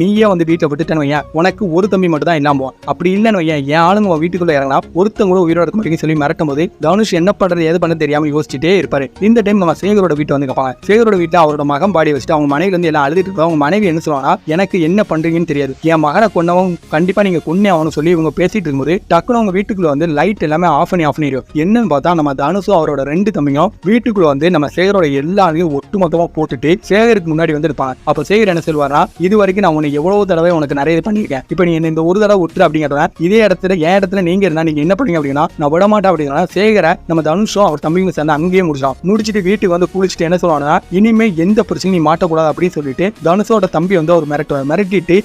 A: நீயே வந்து வீட்டை விட்டுட்டேன்னு வையன். உனக்கு ஒரு தம்பி மட்டும் தான் இல்லாம போவான். அப்படி இல்லைன்னு ஏன் என் ஆளுங்க வீட்டுக்குள்ள இறங்கினா ஒருத்தங்க கூட உயிரோட இருக்க மாட்டேங்க சொல்லி மிரட்டும் போது தனுஷ் என்ன பண்றது எது பண்ண தெரியாம யோசிச்சுட்டே இருப்பாரு. இந்த டைம் நம்ம சேகரோட வீட்டு வந்து கேட்பாங்க சேகரோட வீட்டுல அவரோட மகன் பாடி வச்சுட்டு அவங்க மனைவி வந்து எல்லாம் அழுதுட்டு அவங்க மனைவி என்ன சொல்லுவாங்கன்னா எனக்கு என்ன பண்றீங்கன்னு தெரியாது. என் மகனை கொண்டவன் கண்டிப்பா நீங்க கொன்னே ஆகணும் சொல்லி இவங்க பேசிட்டு இருக்கும்போது டக்குனு அவங்க வீட்டுக்குள்ள வந்து லைட் எல்லாமே ஆஃப் பண்ணி ஆஃப் பண்ணிடும் என்னன்னு பார்த்தா நம்ம தனுஷும் அவரோட ரெண்டு தம்பியும் வீட்டுக்குள்ள வந்து நம்ம சேகரோட எல்லாரையும் ஒட்டு மொத்தமா போட்டுட்டு சேகருக்கு முன்னாடி வந்து இருப்பாங்க அப்ப சேகர் என்ன சொல்லுவாரா இது வரைக்கும் நான் உனக்கு எவ்வளவு தடவை உனக்கு நிறைய இது பண்ணியிருக்கேன். இப்போ நீ என்ன இந்த ஒரு தடவை விட்டுரு அப்படிங்கிறத இதே இடத்துல என் இடத்துல நீங்க இருந்தா நீங்க என்ன பண்ணீங்க அப்படின்னா நான் விட மாட்டேன் அப்படின்னா சேகரை நம்ம தனுஷம் அவர் தம்பிங்க சேர்ந்து அங்கேயே முடிச்சிடும் முடிச்சுட்டு வீட்டுக்கு வந்து குளிச்சுட்டு என்ன சொல்லுவாங்கன்னா இனிமே எந்த பிரச்சனையும் நீ மாட்டக்கூடாது அப்படின்னு சொல்லிட்டு தனுஷோட தம்பி வந்து அவர் மிரட்டுவார் மிரட்டிட்டு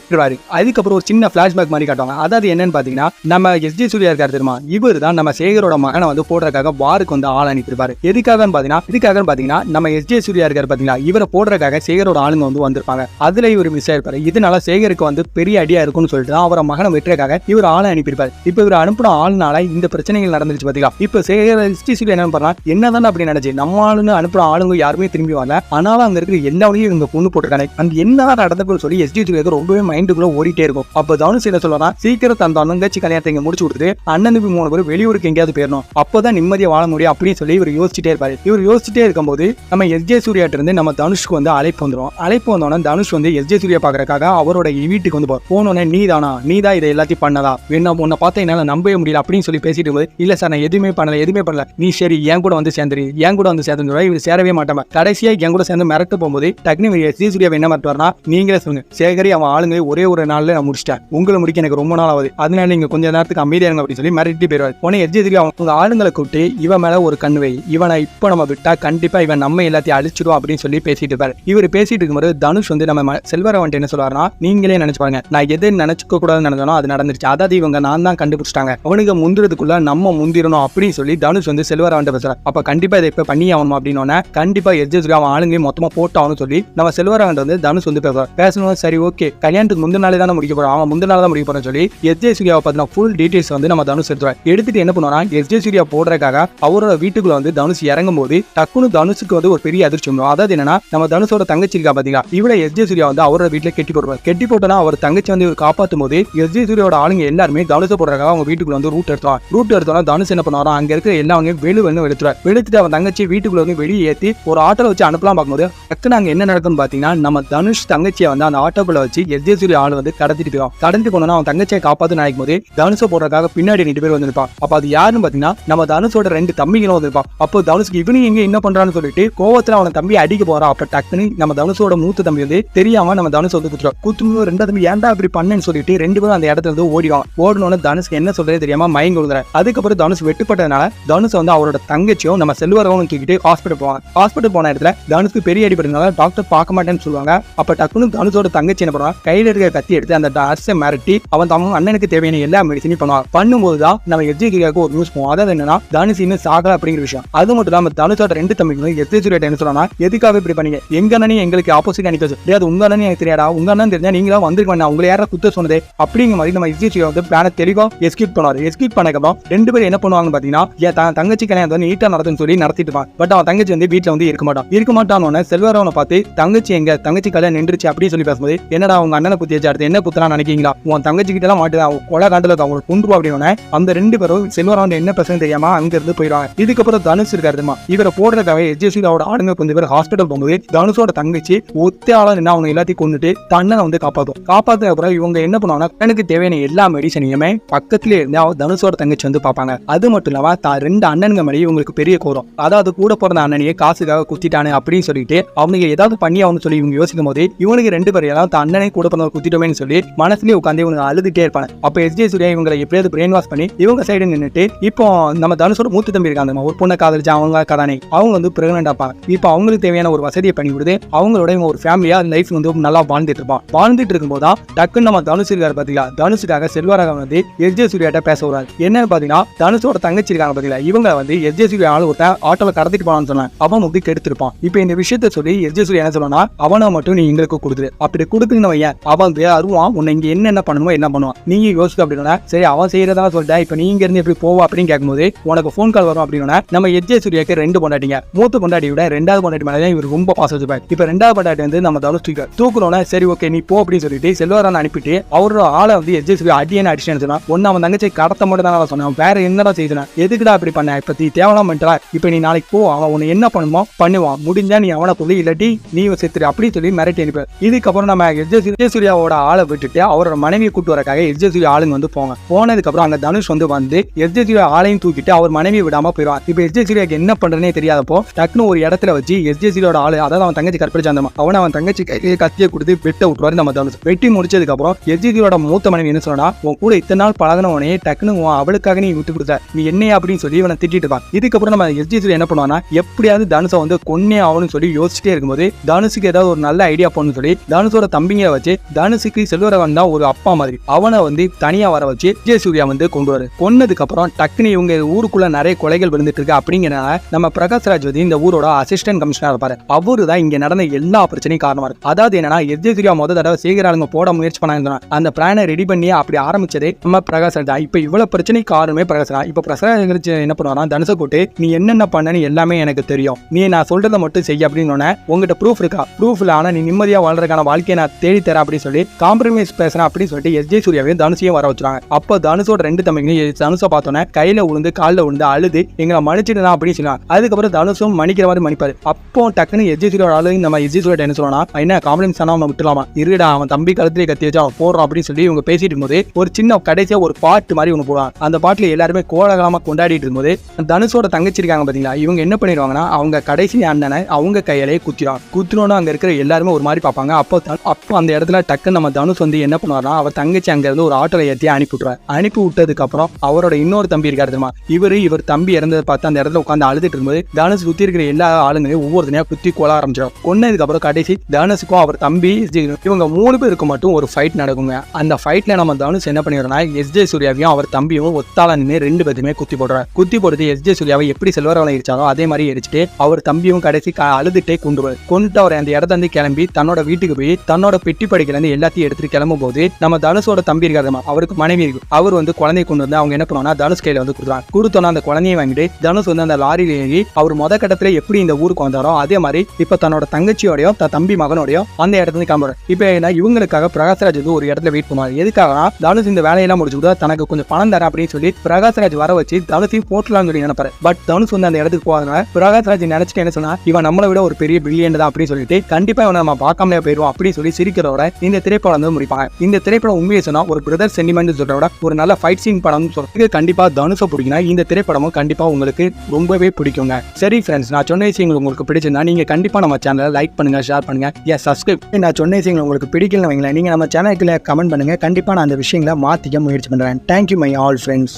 A: அதுக்கப்புறம் ஒரு சின்ன பிளாஷ்பேக் மாதிரி காட்டுவாங்க. அதாவது என்னன்னு பாத்தீங்கன்னா நம்ம எஸ் ஜி சூர்யா இருக்காரு தெரியுமா? இவர் தான் நம்ம சேகரோட மகனை வந்து போடுறதுக்காக வாருக்கு வந்து ஆள் அனுப்பியிருப்பாரு. எதுக்காகன்னு பாத்தீங்கன்னா இதுக்காக பாத்தீங்கன்னா நம்ம எஸ் ஜே சூர்யா இருக்காரு பாத்தீங்கன்னா இவரை போடுறதுக்காக சேகரோட ஆளுங்க வந்து வந்திருப்பாங்க. அதுல இவர் மிஸ் ஆயிருப்பாரு. இதனால சேகருக்கு வந்து பெரிய அடியா இருக்கும்னு சொல்லிட்டு தான் அவர் மகனை வெட்டுறதுக்காக இவர் ஆளை அனுப்பியிருப்பார். இப்போ இவர் அனுப்பின ஆளுனால இந்த பிரச்சனைகள் நடந்துருச்சு பாத்தீங்களா? இப்போ சேகர் எஸ்டி என்ன பண்ணா என்னதான் அப்படி நடந்துச்சு? நம்ம ஆளுன்னு அனுப்புற ஆளுங்க யாருமே திரும்பி வரல. ஆனாலும் அங்க இருக்கிற எல்லாரையும் இவங்க பொண்ணு போட்டிருக்காங்க. அந்த என்ன நடந்ததுன்னு சொல்லி எஸ்டி ரொம்பவே மைண்டுக்குள்ள ஓடிட்டே இருக்கும். அப்போ தனுஷ் என்ன சொல்லுவானா சீக்கிரம் தந்த தங்கச்சி கல்யாணத்தை இங்க முடிச்சு கொடுத்துட்டு அண்ணன் தம்பி மூணு பேர் வெளியூருக்கு எங்கேயாவது போயிடணும் அப்போதான் நிம்மதியா வாழ முடியும் அப்படின்னு சொல்லி இவர் யோசிச்சுட்டே இருப்பாரு. இவர் யோசிச்சுட்டே இருக்கும்போது நம்ம எஸ்ஜே சூர்யாட்ட இருந்து நம்ம தனுஷ்க்கு வந்து அழைப்பு வந்துடும் அழைப்பு வந்தோடனே தனுஷ் வந்து எஸ்ஜே சூர்யா பாக்குறதுக்காக அவரோட வீட்டுக்கு வந்து போவார். போனோடனே நீ தானா நீ தான் இதை எல்லாத்தையும் பண்ணதா? என்ன உன்னை பார்த்து என்னால் நம்பவே முடியல அப்படின்னு சொல்லி பேசிட்டு இருக்கும்போது இல்ல சார் நான் எதுவுமே பண்ணல எதுவுமே பண்ணல. நீ சரி என் கூட வந்து சேர்ந்துரு என் கூட வந்து சேர்ந்து இவர் சேரவே மாட்டாம கடைசியா என் கூட சேர்ந்து மிரட்டு போகும்போது டக்குனு இவர் எஸ். சூர்யாவை என்ன மாட்டுவார்னா நீங்களே சொல்லுங்க. சேகரி அவன் ஆளுங்க ஒரே ஒரு நாள்ல நான் முடிச்சிட்டேன். உங்களை முடிக்க எனக்கு ரொம்ப நாள் ஆகுது. அதனால நீங்க கொஞ்ச நேரத்துக்கு அமைதியாக இருங்க அப்படின்னு சொல்லி மிரட்டி போயிடுவார். உடனே எஸ். சூர்யா அவங்க ஆளுங்களை கூப்பிட்டு இவன் மேல ஒரு கண் வை. இவனை இப்போ நம்ம விட்டா கண்டிப்பா இவன் நம்ம எல்லாத்தையும் அழிச்சிடும் அப்படின்னு சொல்லி பேசிட்டு இருப்பார். இவர் பேசிட்டு இருக்கும்போது தனுஷ் வந்து நம்ம ம- என்ன சொல்லுவாருன்னா நீங்களே நினைச்சு பாருங்க. நான் எது நினைச்சுக்க நடக்கக்கூடாதுன்னு நினைச்சனோ அது நடந்துருச்சு. அதாவது இவங்க நான் தான் கண்டுபிடிச்சிட்டாங்க. அவனுக்கு முந்திரதுக்குள்ள நம்ம முந்திரணும் அப்படின்னு சொல்லி தனுஷ் வந்து செல்வராவன் பேசுறாரு. அப்ப கண்டிப்பா இதை இப்ப பண்ணி ஆகணும் அப்படின்னு கண்டிப்பா எஜ்ஜஸ்க்கு அவன் ஆளுங்களையும் மொத்தமா போட்டாகணும் சொல்லி நம்ம செல்வராவன் வந்து தனுஷ் வந்து பேசுறாரு. பேசணும் சரி ஓகே. கல்யாணத்துக்கு முந்தின நாளே தான் முடிக்க போறோம். அவன் முந்தின நாள் தான் முடிக்க போறேன்னு சொல்லி எஸ்ஜே சூர்யாவை பத்தின ஃபுல் டீடைல்ஸ் வந்து நம்ம தனுஷ் எடுத்துருவார். எடுத்துட்டு என்ன பண்ணுவான் எஸ்ஜே சூர்யா போடுறதுக்காக அவரோட வீட்டுக்குள்ள வந்து தனுஷ் இறங்கும் போது டக்குனு தனுஷுக்கு வந்து ஒரு பெரிய அதிர்ச்சி வந்துடும் அதாவது என்னன்னா நம்ம தனுஷோட தங்கச்சி இருக்கா பாத்தீங்களா? இவ்வளவு எஸ்ஜே சூர்யா வந்து அவரோட வீட்டுல கெட்டி போடுவார் கெட்டி போட்டோன்னா அவர் தங்கச்சி வந்து இவர் போது எஸ்ஜி சூரியோட ஆளுங்க எல்லாருமே தனுசு போடுறதுக்காக அவங்க வீட்டுக்குள்ள வந்து ரூட் எடுத்தான் ரூட் எடுத்தோன்னா தனுஷ் என்ன பண்ணுவாரோ? அங்க இருக்கிற எல்லாமே வெளு வெளு எடுத்துறாரு வெளுத்துட்டு அவன் தங்கச்சி வீட்டுக்குள்ள வந்து வெளியே ஏத்தி ஒரு ஆட்டோல வச்சு அனுப்பலாம் பார்க்கும்போது டக்குனு அங்க என்ன நடக்குன்னு பாத்தீங்கன்னா நம்ம தனுஷ் தங்கச்சியை வந்து அந்த ஆட்டோக்குள்ள வச்சு எஸ்ஜி சூரிய ஆள் வந்து கடத்திட்டு போயிடும் கடந்து போனோம்னா அவன் தங்கச்சியை காப்பாத்து நினைக்கும் போது தனுஷ போடுறதுக்காக பின்னாடி ரெண்டு பேர் வந்திருப்பான். அப்ப அது யாருன்னு பாத்தீங்கன்னா நம்ம தனுஷோட ரெண்டு தம்பிகளும் வந்திருப்பான். அப்போ தனுஷ்க்கு இவனு எங்க என்ன பண்றான்னு சொல்லிட்டு கோவத்துல அவன தம்பி அடிக்க போறான் அப்ப டக்குன்னு நம்ம தனுஷோட மூத்த தம்பி வந்து தெரியாம நம்ம தனுஷ் வந்து குத்துறோம் குத்தும் ரெண்டா தம்பி ஏன்டா இப்படி பண்ணேன்னு சொல்லிட்டு ரெண்டு பேரும் அந்த இடத்துல இருந்து ஓடிவான் ஓடணும்னு தனுஷ்க்கு என்ன சொல்றதே தெரியாம மயங்க விழுந்துறாரு. அதுக்கப்புறம் தனுஷ் வெட்டுப்பட்டதுனால தனுஷ் வந்து அவரோட தங்கச்சியும் நம்ம செல்வரவும் கேட்டு ஹாஸ்பிட்டல் போவாங்க. ஹாஸ்பிட்டல் போன இடத்துல தனுஷ்க்கு பெரிய அடிப்பட்டதுனால டாக்டர் பார்க்க மாட்டேன்னு சொல்லுவாங்க. அப்ப டக்குனு தனுஷோட தங்கச்சி என்ன பண்ணுவாங்க? கையில இருக்க கத்தி எடுத்து அந்த நர்ஸை மிரட்டி அவன் தம் அண்ணனுக்கு தேவையான எல்லா மெடிசனையும் பண்ணுவாங்க பண்ணும்போது தான் நம்ம எஜ்ஜிக்கு ஒரு நியூஸ் போவோம் அதாவது என்னன்னா தனுஷ் இன்னும் சாகல அப்படிங்கிற விஷயம். அது மட்டும் இல்லாம தனுஷோட ரெண்டு தம்பிகளும் எஜ்ஜி என்ன சொல்றாங்க எதுக்காக இப்படி பண்ணீங்க? எங்க அண்ணனையும் எங்களுக்கு ஆப்போசிட் அனுப்பி வச்சு. அது உங்க அண்ணன் எனக்கு தெரியாதா? உங்க அண்ணன் தெரிஞ்சா நீங்களா வந்திருக்க வேண்டாம் உங்களை யாரா குத்த சொன்னதே? அப்படிங்கிற மாதிரி நம்ம எஜ்ஜி வந்து பிளானை தெளிவாக எஸ்கியூட் பண்ணுவார். எஸ்கியூட் பண்ணக்கப்புறம் ரெண்டு பேரும் என்ன பண்ணுவாங்க பார்த்தீங்கன்னா தன் தங்கச்சி கல்யாணம் வந்து நீட்டாக நடத்துன்னு சொல்லி நடத்திட்டு பட் அவன் தங்கச்சி வந்து வீட்டில் வந்து இருக்க மாட்டான். இருக்க மாட்டான்னு செல்வரவனை பார்த்து தங்கச்சி எங்க? தங்கச்சி கல்யாணம் நின்றுச்சு அப்படின்னு சொல்லி பேசும்போது என்னடா உங்க அண்ணனை குத்தி வச்சு அடுத்து என்ன குத்தலாம் நினைக்கிறீங்களா? உன் தங்கச்சி கிட்ட எல்லாம் மாட்டுதான் அவன் கொலை காண்டல அவங்களை குண்டுருவா அப்படின்னு அந்த ரெண்டு பேரும் செல்வரவன் என்ன பிரச்சனை தெரியாம அங்க இருந்து போயிடுவாங்க. இதுக்கப்புறம் தனுஷ் இருக்காருமா இவரை போடுறதுக்காக எஜ்ஜியோட ஆளுங்க கொஞ்சம் பேர் ஹாஸ்பிட்டல் போகும்போது தனுஷோட தங்கச்சி ஒத்த ஆளா நின்று அவங்க எல்லாத்தையும் கொண்டுட்டு தன்னனை வந்து காப்பாத்தும் காப்பாத்துக்கு அப்புறம் இவங்க என்ன பண்ணுவாங்கன்னா எனக்கு தேவையான எல்லா மெடிசனையுமே பக்கத்துல இருந்து அவ தனுஷோட தங்கச்சி வந்து பார்ப்பாங்க. அது மட்டும் இல்லாம தான் ரெண்டு அண்ணனுங்க மேலே இவங்களுக்கு பெரிய கோரம் அதாவது கூட பிறந்த அண்ணனையே காசுக்காக குத்திட்டானு அப்படின்னு சொல்லிட்டு அவனுக்கு ஏதாவது பண்ணி அவனு சொல்லி இவங்க யோசிக்கும் போது இவனுக்கு ரெண்டு பேரும் ஏதாவது தான் அண்ணனை கூட பிறந்த குத்திட்டோமேன்னு சொல்லி மனசுலயே உட்காந்து இவங்க அழுதுட்டே இருப்பாங்க. அப்ப எஸ்ஜே சூர்யா இவங்களை எப்படியாவது பிரெயின் வாஷ் பண்ணி இவங்க சைடு நின்றுட்டு இப்போ நம்ம தனுஷோட மூத்த தம்பி இருக்காங்க ஒரு பொண்ணை காதலிச்சு அவங்க கதானே அவங்க வந்து பிரெக்னெண்ட் ஆப்பாங்க இப்போ அவங்களுக்கு தேவையான ஒரு வசதியை பண்ணி கொடுத்து அவங்களோட இவங்க ஒரு ஃபேமிலியா லைஃப் வந்து நல்லா வாழ்ந்துட்டு இருப்பான் வாழ்ந்துட்டு இருக்கும்போது தான் டக்குன்னு நம்ம தனுஷ் பாத்தீங்களா? தனுஷுக்காக செல்வராக வந்து எஸ்ஜே சூர்யாட்ட பேச வராரு என்னன்னு பாத்தீங்கன்னா தனுஷோட தங்கச்சி இருக்காங்க பாத்தீங்களா? இவங்க வந்து எஸ்ஜே சூர்யா ஆள் ஒருத்தன் ஆட்டோல கடத்திட்டு போனான்னு சொன்னாங்க. அவன் வந்து கெடுத்திருப்பான். இப்போ இந்த விஷயத்த சொல்லி எஸ்ஜே சூர்யா என்ன சொல்லுவானா அவனை மட்டும் நீ எங்களுக்கு கொடுத்துரு. அப்படி கொடுத்துன்னு வையன். அவன் வந்து அருவான். உன்னை இங்க என்னென்ன பண்ணணுமோ என்ன பண்ணுவான். நீங்க யோசிக்க அப்படின்னா சரி அவன் செய்யறதா சொல்லிட்டேன் இப்போ நீங்க இருந்து எப்படி போவா அப்படின்னு கேட்கும்போது உனக்கு ஃபோன் கால் வரும் அப்படின்னா நம்ம எஜ்ஜே சூர்யாக்கு ரெண்டு பொண்டாட்டிங்க. மூத்த பொண்டாட்டி விட ரெண்டாவது பொண்டாட்டி மேலே இவர் ரொம்ப பாசம் வச்சுப்பாரு. இப்ப ரெண்டாவது பொண்டாட்டி வந்து நம்ம தனுஷ் தூக்க சரி ஓகே நீ போ அப்படின்னு சொல்லிட்டு செல்வரான அனுப்பிட்டு அவரோட ஆளை வந்து எஸ்ஜே சூர்யா அடியன்னு அடிச்சுன்னு சொன்னா ஒன்னு அவன் தங்கச்சி கடத்த மட்டும் தான் நான் சொன்னேன். வேற என்னடா செய்தான்? எதுக்குடா அப்படி பண்ண? இப்ப நீ தேவலாம் பண்ணிட்டா இப்போ நீ நாளைக்கு போ. அவன் உன்னை என்ன பண்ணுமோ பண்ணுவான். முடிஞ்சா நீ அவனை சொல்லி இல்லாட்டி நீ செத்துரு. அப்படின்னு சொல்லி மிரட்டி அனுப்ப. இதுக்கப்புறம் நம்ம எஸ்ஜே சூர்யாவோட ஆளை விட்டுட்டு அவரோட மனைவியை கூட்டு வரக்காக எஸ்ஜே சூர்யா ஆளுங்க வந்து போங்க. போனதுக்கு அப்புறம் தனுஷ் வந்து வந்து எஸ்ஜே சூர்யா ஆளையும் தூக்கிட்டு அவர் மனைவியை விடாம போயிடுவான். இப்போ எஸ்ஜே சூர்யாக்கு என்ன பண்றதுனே தெரியாதப்போ டக்குன்னு ஒரு இடத்துல வச்சு எஸ்ஜே சூர்யோட ஆளு அதாவது அவன் தங்கச்சி கற்பழிச்சாந்தமா அவன் அவனை அவன் தங்கச்சி கையிலே கத்தியை கொடுத்து வெட்ட விட்டுருவாரு நம்ம தனுஷ். வெட்டி முடிச்சதுக்கு அப்புறம் எஸ்ஜே மூத்த மனைவி என்ன சொன்னா உன் கூட இத்தனை நாள் பழகினவனே டக்குன்னு உன் அவளுக்காக நீ விட்டு கொடுத்த. நீ என்னையா? அப்படின்னு சொல்லி இவனை திட்டிட்டு தான் இதுக்கப்புறம் நம்ம எஸ்ஜே என்ன பண்ணுவானா எப்படியாவது தனுஷை வந்து கொன்னே ஆகணும்னு சொல்லி யோசிச்சிட்டே இருக்கும்போது தனுஷுக்கு ஏதாவது ஒரு நல்ல ஐடியா பண்ணு சொல்லி தனுஷோட தம்பிங்க வச்சு தனுஷுக்கு செல்வரவன் தான் ஒரு அப்பா மாதிரி. அவனை வந்து தனியா வர வச்சு விஜய் சூர்யா வந்து கொண்டு வரு. கொன்னதுக்கு அப்புறம் டக்குனு இவங்க ஊருக்குள்ள நிறைய கொலைகள் விழுந்துட்டு இருக்கு அப்படிங்கிறனால நம்ம பிரகாஷ் ராஜ் வந்து இந்த ஊரோட அசிஸ்டன்ட் கமிஷனர் இருப்பாரு. அவரு தான் இங்க நடந்த எல்லா பிரச்சனையும் காரணமா இருக்கு. அதாவது என்னன்னா விஜய் சூர்யா முத தடவை சேகராளுங்க போட முயற்சி பண்ணாங்க அந்த பிளானை ரெடி பண்ணி அப்படி ஆரம்பிச்சதே நம்ம பிரகாஷ் தான். இப்போ இவ்வளோ பிரச்சனை காரணமே பிரகாஷ் தான் இப்போ பிரகாஷ் என்ன பண்ணுவானா தனுசை கூட்டு நீ என்னென்ன பண்ணனு எல்லாமே எனக்கு தெரியும். நீ நான் சொல்றதை மட்டும் செய்ய அப்படின்னு உடனே உங்ககிட்ட ப்ரூஃப் இருக்கா ப்ரூஃப் ஆனால் நீ நிம்மதியாக வாழ்றதுக்கான வாழ்க்கையை நான் தேடி தரேன் அப்படின்னு சொல்லி காம்ப்ரமைஸ் பேசுறேன் அப்படின்னு சொல்லிட்டு எஸ் ஜே சூர்யாவையும் தனுஷையும் வர வச்சுறாங்க அப்போ தனுஷோட ரெண்டு தம்பிங்க தனுஷை பார்த்தோன்னே கையில விழுந்து காலில் விழுந்து அழுது எங்களை மன்னிச்சிடலாம் அப்படின்னு சொன்னாங்க அதுக்கப்புறம் தனுஷும் மன்னிக்கிற மாதிரி மன்னிப்பாரு. அப்போ டக்குன்னு எஸ் ஜே சூர்யோட நம்ம எஸ் ஜே சூரியோட என்ன சொல்லலாம் என்ன காம்ப்ரமைஸ் ஆனால் அவன் விட்டுலாமா இருடா அவன் தம்பி கழுத்திலே கத்தி வச்சு அவன் போடுறான் அப்படின்னு சொல்லி இவங்க பேசிட்டு இருக்கும்போது ஒரு சின்ன கடைசியா ஒரு பாட்டு மாதிரி ஒன்று போடுவாங்க. அந்த பாட்டுல எல்லாருமே கோலாகலமா கொண்டாடிட்டு இருக்கும்போது தனுஷோட தங்கச்சி இருக்காங்க பாத்தீங்களா? இவங்க என்ன பண்ணிடுவாங்கன்னா அவங்க கடைசி அண்ணனை அவங்க கையிலேயே குத்திடுவாங்க. குத்துனோன்னு அங்க இருக்கிற எல்லாருமே ஒரு மாதிரி பார்ப்பாங்க. அப்போ த- அப்போ அந்த இடத்துல டக்கு நம்ம தனுஷ் வந்து என்ன பண்ணுவார்னா அவர் தங்கச்சி அங்க இருந்து ஒரு ஆட்டோல ஏற்றி அனுப்பி விட்டுருவார். அனுப்பி விட்டதுக்கு அப்புறம் அவரோட இன்னொரு தம்பி இருக்காரு தெரியுமா? இவர் இவர் தம்பி இறந்ததை பார்த்து அந்த இடத்துல உட்காந்து அழுதுட்டு இருக்கும்போது தனுஷ் சுத்தி இருக்கிற எல்லா ஆளுங்களையும் ஒவ்வொருத்தனையா குத்தி கொள்ள ஆரம்பிச்சிடும். கொன்னதுக்கு அப்புறம் கடைசி தனுஷுக்கும் அவர் தம்பி இவங்க மூணு பேருக்கு மட்டும் ஒரு ஃபைட் நடக்குங்க. அந்த ஃபைட்ல நம்ம தனுஷ் என்ன பண்ணிடுறோம்னா எஸ் ஜே சூர்யாவையும் அவர் தம்பியும் ஒத்தால நின்று ரெண்டு பேருமே குத்தி போடுறாரு. குத்தி போடுறது எஸ் ஜே சூர்யாவை எப்படி செல்வரவளை எரிச்சாரோ அதே மாதிரி எரிச்சிட்டு அவர் தம்பியும் கடைசி அழுதுட்டே கொண்டு கொண்டுட்டு அவர் அந்த இடத்த இருந்து கிளம்பி தன்னோட வீட்டுக்கு போய் தன்னோட பெட்டி படிக்கல இருந்து எல்லாத்தையும் எடுத்துட்டு கிளம்பும் போது நம்ம தனுஷோட தம்பி இருக்காரு அவருக்கு மனைவி இருக்கு. அவர் வந்து குழந்தைய கொண்டு வந்து அவங்க என்ன பண்ணுவாங்கன்னா தனுஷ் கையில வந்து கொடுத்துறாங்க கொடுத்தோன்னா அந்த குழந்தையை வாங்கிட்டு தனுஷ் வந்து அந்த லாரியில ஏறி அவர் மொத கட்டத்துல எப்படி இந்த ஊருக்கு வந்தாரோ அதே மாதிரி இப்ப தன்னோட தங்கச்சியோடயும் தம்பி மகனோடையோ அந்த இடத்துல கிளம்புறாரு. இப்போ என்ன இவங்களுக்காக பிரகாஷ்ராஜ் வந்து ஒரு இடத்துல வெயிட் பண்ணுவார் எதுக்காகனா தனுஷ் இந்த வேலையெல்லாம் முடிச்சு கொடுத்தா தனக்கு கொஞ்சம் பணம் தரேன் அப்படின்னு சொல்லி பிரகாஷ்ராஜ் வர வச்சு தனுஷையும் போட்டலாம்னு சொல்லி நினைப்பாரு. பட் தனுஷ் வந்து அந்த இடத்துக்கு போகாதனால பிரகாஷ்ராஜ் நினைச்சிட்டு என்ன சொன்னா இவன் நம்மளை விட ஒரு பெரிய பில்லியன் தான் அப்படின்னு சொல்லிட்டு கண்டிப்பா இவனை நம்ம பார்க்காமலே போயிடுவோம் அப்படின்னு சொல்லி சிரிக்கிறவரை இந்த திரைப்படம் வந்து முடிப்பாங்க. இந்த திரைப்படம் உண்மையை சொன்னா ஒரு பிரதர் சென்டிமெண்ட் சொல்றத ஒரு நல்ல ஃபைட் சீன் படம் சொல்றதுக்கு கண்டிப்பா தனுஷை பிடிக்குன்னா இந்த திரைப்படமும் கண்டிப்பா உங்களுக்கு ரொம்பவே பிடிக்குங்க. சரி ஃப்ரெண்ட்ஸ் நான் சொன்ன விஷயங்கள் உங்களுக்கு பிடிச்சிருந்தா நீங்க கண்டிப்பா நம்ம சேனலை லைக் பண்ணுங்க ஷேர் பண்ணுங்க. ஏன் சப்ஸ்கிரைப் நான் சொன்ன விஷயங்கள் உங்களுக்கு பிடிக்கலன்னு வைங்களேன் நீங்க நம்ம சேனலுக்குள்ள கமெண்ட் பண்ணுங்கள் கண்டிப்பா நான் அந்த விஷயங்களை மாத்திக்க முயற்சி பண்றேன். Thank you my all friends